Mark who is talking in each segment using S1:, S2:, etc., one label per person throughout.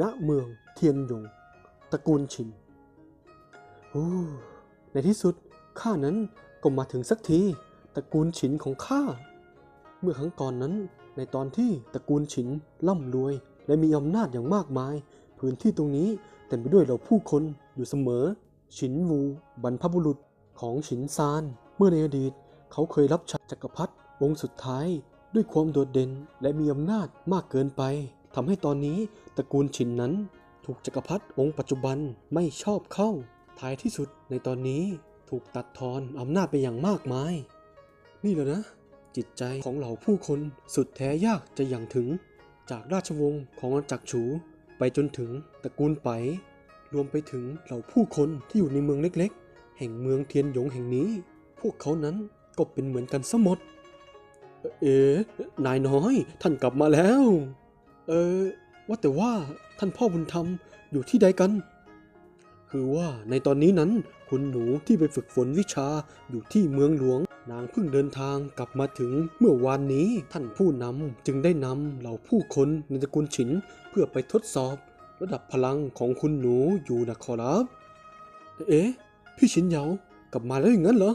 S1: ณเมืองเทียนหยงตระกูลชินโอ้ในที่สุดข้านั้นก็มาถึงสักทีตระกูลฉินของข้า เมื่อครั้งก่อนนั้นในตอนที่ตระกูลฉินร่ำรวย และมีอำนาจอย่างมากมาย พื้นที่ตรงนี้เต็มไปด้วยเหล่าผู้คนอยู่เสมอ ฉินวูบรรพบุรุษของฉินซาน เมื่อในอดีตเขาเคยรับใช้จักรพรรดิองค์สุดท้าย ด้วยความโดดเด่นและมีอำนาจมากเกินไป ทำให้ตอนนี้ตระกูลฉินนั้น ถูกจักรพรรดิองค์ปัจจุบันไม่ชอบเข้า ท้ายที่สุดในตอนนี้ถูกตัดทอนอำนาจไปอย่างมากมาย นี่แหละนะ จิตใจของเหล่าผู้คนสุดแท้ยากจะอย่างถึง จากราชวงศ์ของอาณาจักรฉู ไปจนถึงตระกูลไป รวมไปถึงเหล่าผู้คนที่อยู่ในเมืองเล็กๆ แห่งเมืองเทียนหยงแห่งนี้ พวกเขานั้นก็เป็นเหมือนกันซะหมด เอ๋นายน้อย ท่านกลับมาแล้ว ออ ว่าแต่ว่าท่านพ่อบุญธรรมอยู่ที่ใดกัน คือว่าในตอนนี้นั้นคุณหนูที่ไปฝึกฝนวิชาอยู่ที่เมืองหลวง นางเพิ่งเดินทางกลับมาถึงเมื่อวานนี้ท่านผู้นำจึงได้นำเหล่าผู้คนในตระกูลฉินเพื่อไปทดสอบ ระดับพลังของคุณหนูอยู่นะขอรับ เอ๊ะพี่ฉินเหยากลับมาแล้วอย่างนั้นเหรอ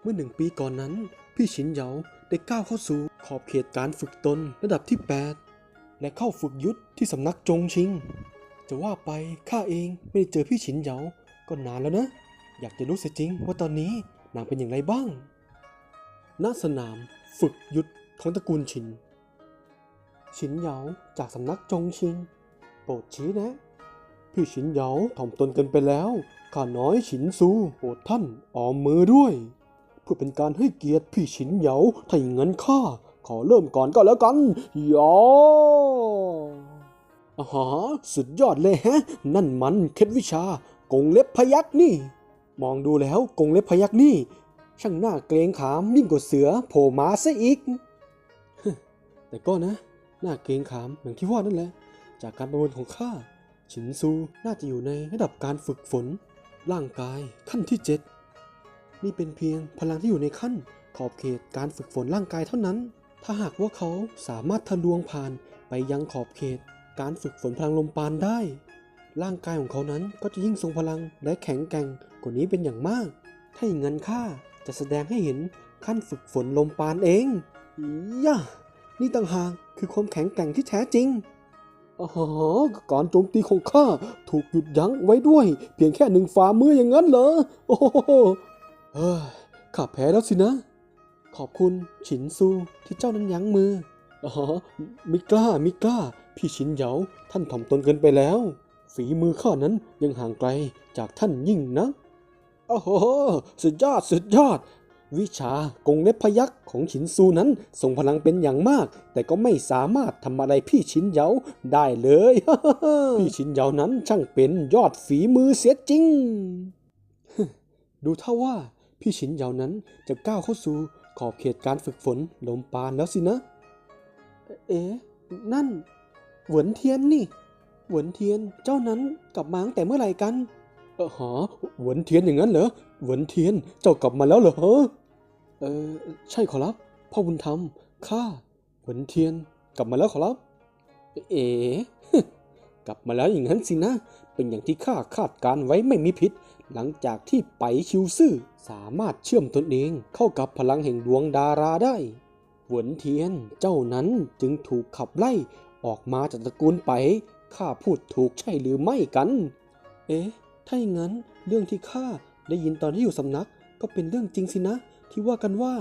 S1: เมื่อหนึ่งปีก่อนนั้น พี่ฉินเหยาได้ก้าวเข้าสู่ขอบเขตการฝึกตนระดับที่ 8 และเข้าฝึกยุทธที่สำนักจงชิง จะว่าไปข้าเองไม่ได้เจอพี่ฉินเหยาก็นานแล้วนะ อยากจะรู้เสียจริงว่าตอนนี้นางเป็นอย่างไรบ้าง ณ สนามฝึกยุทธของตระกูลฉิน ฉินเหยาจากสำนักจงชิง โปรดชี้นะ พี่ฉินเหยาถ่อมตนกินไปแล้ว ข้าน้อยฉินซูโปรดท่านออมมือด้วย เพื่อเป็นการให้เกียรติพี่ฉินเหยาถ้าอย่างนั้นข้า ขอเริ่มก่อนก็แล้วกันยออาหาสุดยอดเลยแฮะ นั่นมันเคล็ดวิชากงเล็บพยักนี่ มองดูแล้วกงเล็บพยักนี่ ช่างหน่าเกรงขามยิ่งกว่าเสือโผล่มาซะอีก แต่ก็นะ หน่าเกรงขามอย่างที่ว่านั่นแหละ จากการประเมินของข้าฉินซูน่าจะอยู่ในระดับการฝึกฝน ร่างกายขั้นที่เจ็ดนี่เป็นเพียงพลังที่อยู่ในขั้นขอบเขตการฝึกฝนร่างกายเท่านั้น ถ้าหากว่าเขาสามารถทะลวงผ่านไปยังขอบเขต การฝึกฝนพลังลมปานได้ ร่างกายของเขานั้นก็จะยิ่งทรงพลังและแข็งแกร่งกว่านี้เป็นอย่างมาก ถ้าอย่างนั้นข้าจะแสดงให้เห็นขั้นฝึกฝนลมปานเองย่านี่ต่างหากคือความแข็งแกร่งที่แท้จริงอ๋อการโจมตีของข้าถูกหยุดยั้งไว้ด้วย เพียงแค่หนึ่งฝ่ามืออย่างนั้นเหรอ โอ้โหเฮ้ยข้าแพ้แล้วสินะ ขอบคุณฉินซูที่เจ้านั้นยั้งมือ อ๋อ มิกล้า มิกล้า พี่ฉินเหยาท่านถ่อมตนเกินไปแล้ว ฝีมือข้านั้นยังห่างไกลจากท่านยิ่งนะโอ้โห สุดยอด สุดยอด วิชากงเล็บพยักของฉินซูนั้นทรงพลังเป็นอย่างมาก แต่ก็ไม่สามารถทำอะไรพี่ชินเหยาได้เลย พี่ชินเหยานั้นช่างเป็นยอดฝีมือเสียจริง ดูเท่าว่าพี่ชินเหยานั้นจะก้าวเข้าสู่ ขอบเขตการฝึกฝนลมปานแล้วสินะ เอ๊ะนั่น เหวินเทียนนี่ เหวินเทียนเจ้านั้นกลับมาตั้งแต่เมื่อไหร่กัน เออหอเหวินเทียนอย่างนั้นเหรอ เหวินเทียนเจ้ากลับมาแล้วเหรอ เออใช่ขอรับ พ่อบุญธรรมข้า เหวินเทียนกลับมาแล้วขอรับ เอ๋กลับมาแล้วอย่างนั้นสินะ เป็นอย่างที่ข้าคาดการไว้ไม่มีผิด หลังจากที่ไปชิวซื่อสามารถเชื่อมตนเองเข้ากับพลังแห่งดวงดาราได้ หวนเทียนเจ้านั้นจึงถูกขับไล่ออกมาจากตระกูลไปข้าพูดถูกใช่หรือไม่กัน เอ๊ะ ถ้าอย่างนั้นเรื่องที่ข้าได้ยินตอนที่อยู่สำนักก็เป็นเรื่องจริงสินะ ที่ว่ากันว่า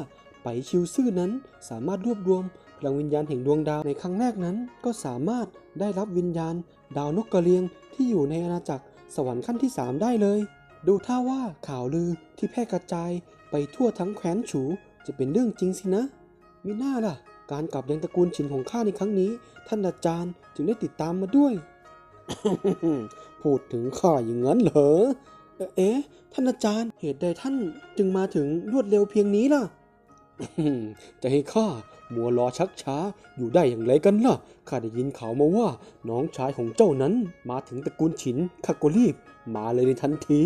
S1: ไปชิวซื่อนั้นสามารถรวบรวมพลังวิญญาณแห่งดวงดาวในครั้งแรกนั้น ก็สามารถได้รับวิญญาณ ดาวนกกระเรียงที่อยู่ในอาณาจักรสวรรค์ขั้นที่ 3 ได้เลย ดูท่าว่าข่าวลือที่แพร่กระจายไปทั่วทั้งแคว้นฉูจะเป็นเรื่องจริงสินะ มีหน้าล่ะ การกลับยังตระกูลฉินของข้าในครั้งนี้ ท่านอาจารย์จึงได้ติดตามมาด้วย พูดถึงข้าอย่างนั้นเหรอ เอ๊ะ ท่านอาจารย์เหตุใดท่านจึงมาถึงรวดเร็วเพียงนี้ล่ะ จะให้ข้ามัวรอชักช้าอยู่ได้อย่างไรกันล่ะ ข้าได้ยินข่าวมาว่าน้องชายของเจ้านั้นมาถึงตระกูลฉิน ข้าก็รีบมาเลยในทันที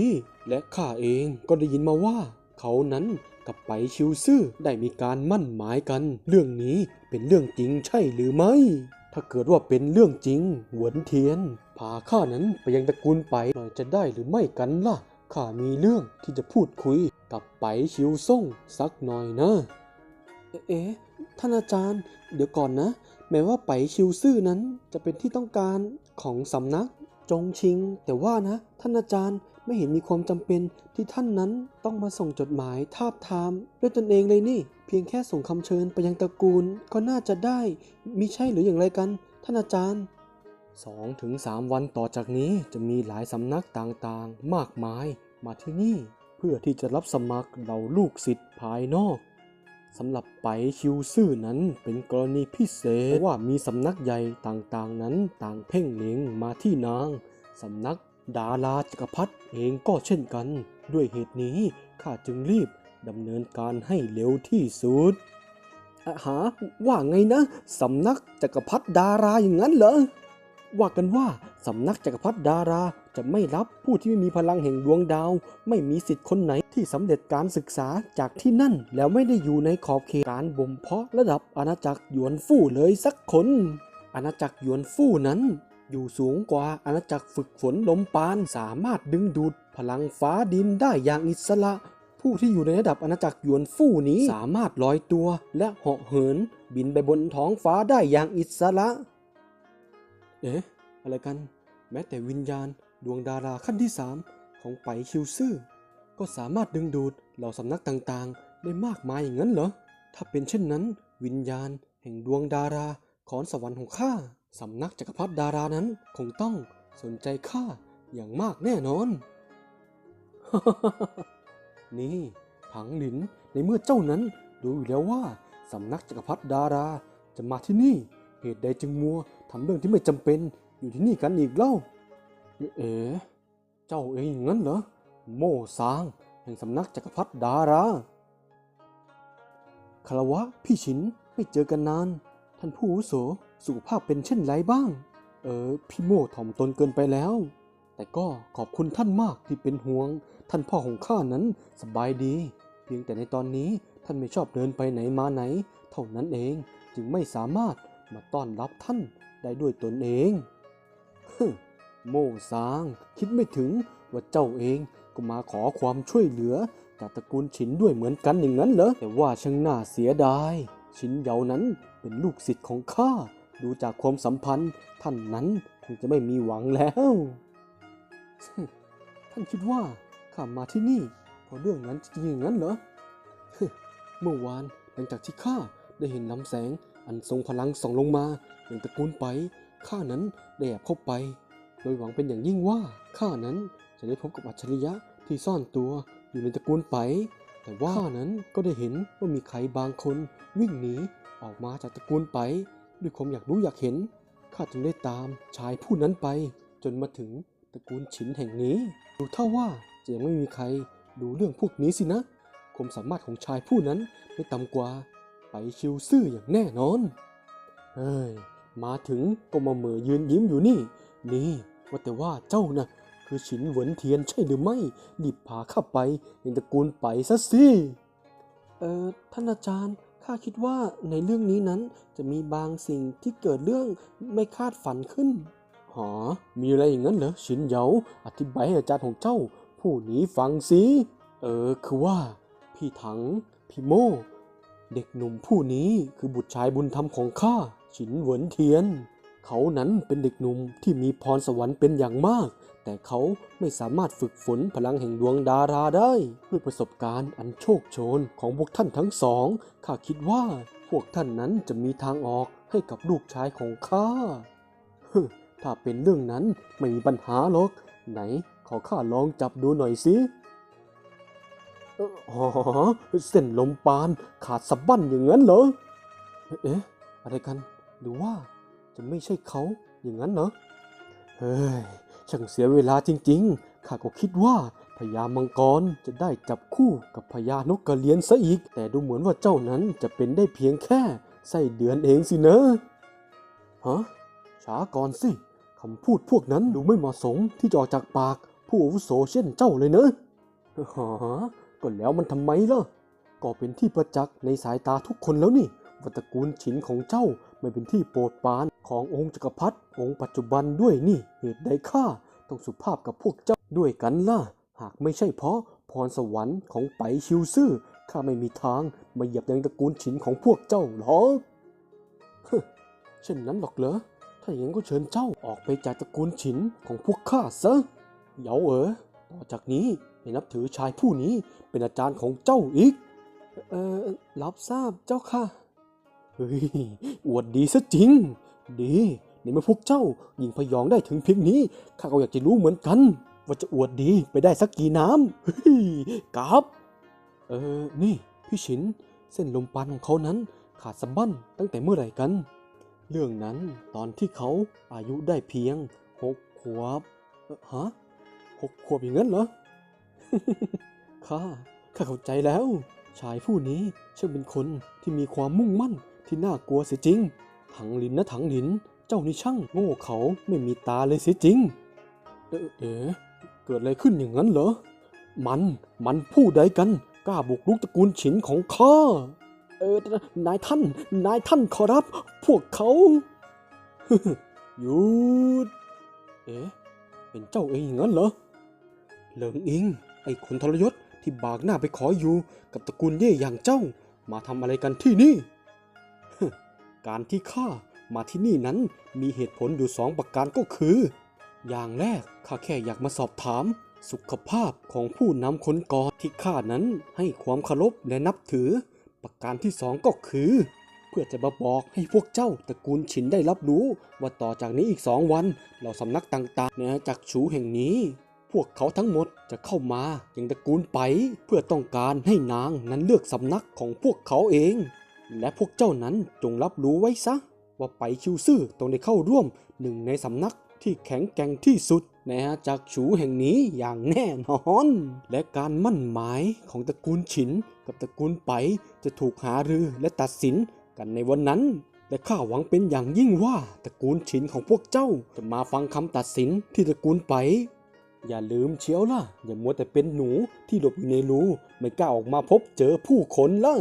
S1: และข้าเองก็ได้ยินมาว่า เขานั้นกับไปชิวซื่อได้มีการมั่นหมายกัน เรื่องนี้เป็นเรื่องจริงใช่หรือไม่ ถ้าเกิดว่าเป็นเรื่องจริง หวนเทียน พาข้านั้นไปยังตระกูลไปหน่อยจะได้หรือไม่กันล่ะ ข้ามีเรื่องที่จะพูดคุยกับไปชิวซ่งสักหน่อยนะ เอ๊ะท่านอาจารย์ เดี๋ยวก่อนนะ แม้ว่าไปชิวซื่อนั้นจะเป็นที่ต้องการของสำนักจงชิง แต่ว่านะ ท่านอาจารย์ไม่เห็นมีความจำเป็นที่ท่านนั้นต้องมาส่งจดหมายทาบทามด้วยตนเองเลยนี่ เพียงแค่ส่งคำเชิญไปยังตระกูลก็น่าจะได้มิใช่หรืออย่างไรกัน ท่านอาจารย์สองถึงสามวันต่อจากนี้จะมีหลายสำนักต่างๆ มากมายมาที่นี่ เพื่อที่จะรับสมัครเหล่าลูกศิษย์ภายนอก สำหรับไปคิวซื่อนั้นเป็นกรณีพิเศษเพราะว่ามีสำนักใหญ่ต่างๆนั้นต่างเพ่งเล็งมาที่นางสำนักดาราจักรพรรดิเองก็เช่นกัน ด้วยเหตุนี้ข้าจึงรีบดำเนินการให้เร็วที่สุดอะหาว่าไงนะสำนักจักรพรรดิดาราอย่างนั้นเหรอว่ากันว่าสำนักจักรพรรดิดารา จะไม่รับผู้ที่ไม่มีพลังแห่งดวงดาว ไม่มีสิทธิ์คนไหนที่สำเร็จการศึกษาจากที่นั่น แล้วไม่ได้อยู่ในขอบเขตการบ่มเพาะระดับอาณาจักรหยวนฟู่เลยสักคน อาณาจักรหยวนฟู่นั้น อยู่สูงกว่าอาณาจักรฝึกฝนลมปานสามารถดึงดูดพลังฟ้าดินได้อย่างอิสระ ผู้ที่อยู่ในระดับอาณาจักรหยวนฟู่นี้สามารถลอยตัวและเหาะเหิน บินไปบนท้องฟ้าได้อย่างอิสระ เอ๊ะอะไรกัน แม้แต่วิญญาณ ดวงดาราขั้นที่สามของไปคิวซื่อ ก็สามารถดึงดูดเหล่าสำนักต่างๆ ได้มากมายอย่างนั้นเหรอ ถ้าเป็นเช่นนั้น วิญญาณ แห่งดวงดาราของสวรรค์ของข้าสำนักจักรพรรดิดารานั้นคงต้องสนใจข้าอย่างมากแน่นอน นี่ถังหลินในเมื่อเจ้านั้นรู้อยู่แล้วว่าสำนักจักรพรรดิดาราจะมาที่นี่ เหตุใดจึงมัวทำเรื่องที่ไม่จำเป็นอยู่ที่นี่กันอีกเล่า เอ๋ เจ้าเองงั้นเหรอ โม่ซาง แห่งสำนักจักรพรรดิดาราคารวะ พี่ชินไม่เจอกันนาน ท่านผู้อุโสสุขภาพเป็นเช่นไรบ้าง เออ พี่โม่ถ่อมตนเกินไปแล้ว แต่ก็ขอบคุณท่านมากที่เป็นห่วง ท่านพ่อของข้านั้นสบายดี เพียงแต่ในตอนนี้ท่านไม่ชอบเดินไปไหนมาไหน เท่านั้นเองจึงไม่สามารถมาต้อนรับท่านได้ด้วยตนเองฮึ โม่ซาง คิดไม่ถึงว่าเจ้าเองก็มาขอความช่วยเหลือจากตระกูลฉินด้วยเหมือนกันอย่างนั้นเหรอ แต่ว่าช่างน่าเสียดาย ฉินเยานั้นเป็นลูกศิษย์ของข้า ดูจากความสัมพันธ์ท่านนั้นคงจะไม่มีหวังแล้ว ท่านคิดว่าข้ามาที่นี่เพราะเรื่องนั้นจริงอย่างนั้นเหรอ เมื่อวานหลังจากที่ข้าได้เห็นลำแสงอันทรงพลังส่องลงมาอย่างตระกูลไปข้านั้นได้แอบเข้าไป โดยหวังเป็นอย่างยิ่งว่าข้านั้นจะได้พบกับอัจฉริยะที่ซ่อนตัวอยู่ในตระกูลไป แต่ว่าข้านั้นก็ได้เห็นว่ามีใครบางคนวิ่งหนีออกมาจากตระกูลไป ด้วยความอยากรู้อยากเห็นข้าจึงได้ตามชายผู้นั้นไป จนมาถึงตระกูลฉินแห่งนี้ ดูเท่าว่าจะยังไม่มีใครดูเรื่องพวกนี้สินะความสามารถของชายผู้นั้นไม่ต่ำกว่า ไปชิวซื่ออย่างแน่นอน เฮ้ย มาถึงก็มาเหม่อยืนยิ้มอยู่นี่ นี่ ว่าแต่ว่าเจ้านะ่ะคือฉินเหวินเทียนใช่หรือไม่รีบพาข้าไปยังตระกูลไปซะสิเอ่อท่านอาจารย์ข้าคิดว่าในเรื่องนี้นั้นจะมีบางสิ่งที่เกิดเรื่องไม่คาดฝันขึ้นหอมีอะไรอย่างนั้นเหรอฉินเหยาอธิบายให้อาจารย์ของเจ้า ผู้นี้ฟังสิเออคือว่า พี่ถัง พี่โม่เด็กหนุ่มผู้นี้คือบุตรชายบุญธรรมของข้าฉินเหวินเทียน เขานั้นเป็นเด็กหนุ่มที่มีพรสวรรค์เป็นอย่างมาก แต่เขาไม่สามารถฝึกฝนพลังแห่งดวงดาราได้ ด้วยประสบการณ์อันโชคโชนของพวกท่านทั้งสอง ข้าคิดว่าพวกท่านนั้นจะมีทางออกให้กับลูกชายของข้าฮึถ้าเป็นเรื่องนั้นไม่มีปัญหาหรอก ไหนขอข้าลองจับดูหน่อยสิอ๋อเส้นลมปานขาดสะบั้นอย่างนั้นเหรอ เอ๊ะ อะไรกัน หรือว่า จะไม่ใช่เขาอย่างนั้นเหรอเฮ้ยช่างเสียเวลาจริงๆ ข้าก็คิดว่าพญามังกรจะได้จับคู่กับพญานกกระเรียนซะอีก แต่ดูเหมือนว่าเจ้านั้นจะเป็นได้เพียงแค่ไส้เดือนเองสินะฮะช้าก่อนสิคำพูดพวกนั้นดูไม่เหมาะสมที่จะออกจากปากผู้อาวุโสเช่นเจ้าเลยเนอะฮะก็แล้วมันทำไมล่ะ ก็เป็นที่ประจักษ์ในสายตาทุกคนแล้วนี่ว่าตระกูลฉินของเจ้า ไม่เป็นที่โปรดปรานขององค์จักรพรรดิองค์ปัจจุบันด้วยนี่เหตุใดข้าต้องสุภาพกับพวกเจ้าด้วยกันล่ะ หากไม่ใช่เพราะพรสวรรค์ของไปชิวซื่อข้าไม่มีทางมาเหยียบยังตระกูลฉินของพวกเจ้าหรอกฮึเช่นนั้นหรอกเหรอถ้าอย่างนั้นก็เชิญเจ้าออกไปจากตระกูลฉินของพวกข้าซะเหยาเอ๋อต่อจากนี้ให้นับถือชายผู้นี้เป็นอาจารย์ของเจ้าอีก เออรับทราบเจ้าค่ะ เฮ้ย อวดดีซะจริง ดีในเมื่อพวกเจ้ายิงพยองได้ถึงเพียงนี้ ข้าก็อยากจะรู้เหมือนกัน ว่าจะอวดดีไปได้สักกี่น้ำเฮ้ยกับ เออ นี่ พี่ชิน เส้นลมปานของเขานั้นขาดสะบั้นตั้งแต่เมื่อไหร่กัน เรื่องนั้นตอนที่เขาอายุได้เพียงหกขวบฮะหกขวบอย่างนั้นเหรอ ข้า ข้าเข้าใจแล้ว ชายผู้นี้ช่างเป็นคนที่มีความมุ่งมั่น ที่น่ากลัวเสียจริง ถังหลินนะถังหลิน เจ้านี่ช่างโง่เขาไม่มีตาเลยเสียจริง เอ,เอ๋เกิดอะไรขึ้นอย่างนั้นเหรอ มัน มันผู้ใดกัน กล้าบุกรุกตระกูลฉินของข้า เออ นายท่าน นายท่านขอรับ พวกเขาหยุด เอ๊ะเป็นเจ้าเองอย่างนั้นเหรอ เหลิงอิง ไอ้คนทรยศที่บากหน้าไปขออยู่ กับตระกูลเย่อย่างเจ้า มาทำอะไรกันที่นี่ การที่ข้ามาที่นี่นั้นมีเหตุผลอยู่สองประการก็คือ อย่างแรกข้าแค่อยากมาสอบถาม สุขภาพของผู้นำคนก่อนที่ข้านั้นให้ความเคารพและนับถือ ประการที่สองก็คือ เพื่อจะมาบอกให้พวกเจ้าตระกูลฉินได้รับรู้ว่าต่อจากนี้อีกสองวันเราสำนักต่างๆในอาณาจักรฉูแห่งนี้ พวกเขาทั้งหมดจะเข้ามายังตระกูลไป เพื่อต้องการให้นางนั้นเลือกสำนักของพวกเขาเอง และพวกเจ้านั้นจงรับรู้ไว้ซะ ว่าไปชิวซื่อต้องได้เข้าร่วมหนึ่งในสำนักที่แข็งแกร่งที่สุดนอาณาจักฉูแห่งนี้อย่างแน่นอน และการมั่นหมายของตระกูลฉิน กับตระกูลไปจะถูกหารือและตัดสินกันในวันนั้น และข้าหวังเป็นอย่างยิ่งว่าตระกูลฉินของพวกเจ้าจะมาฟังคำตัดสินที่ตระกูลไป อย่าลืมเชียวล่ะ อย่ามัวแต่เป็นหนูที่หลบอยู่ในรูไม่กล้าออกมาพบเจอผู้คนล่ะ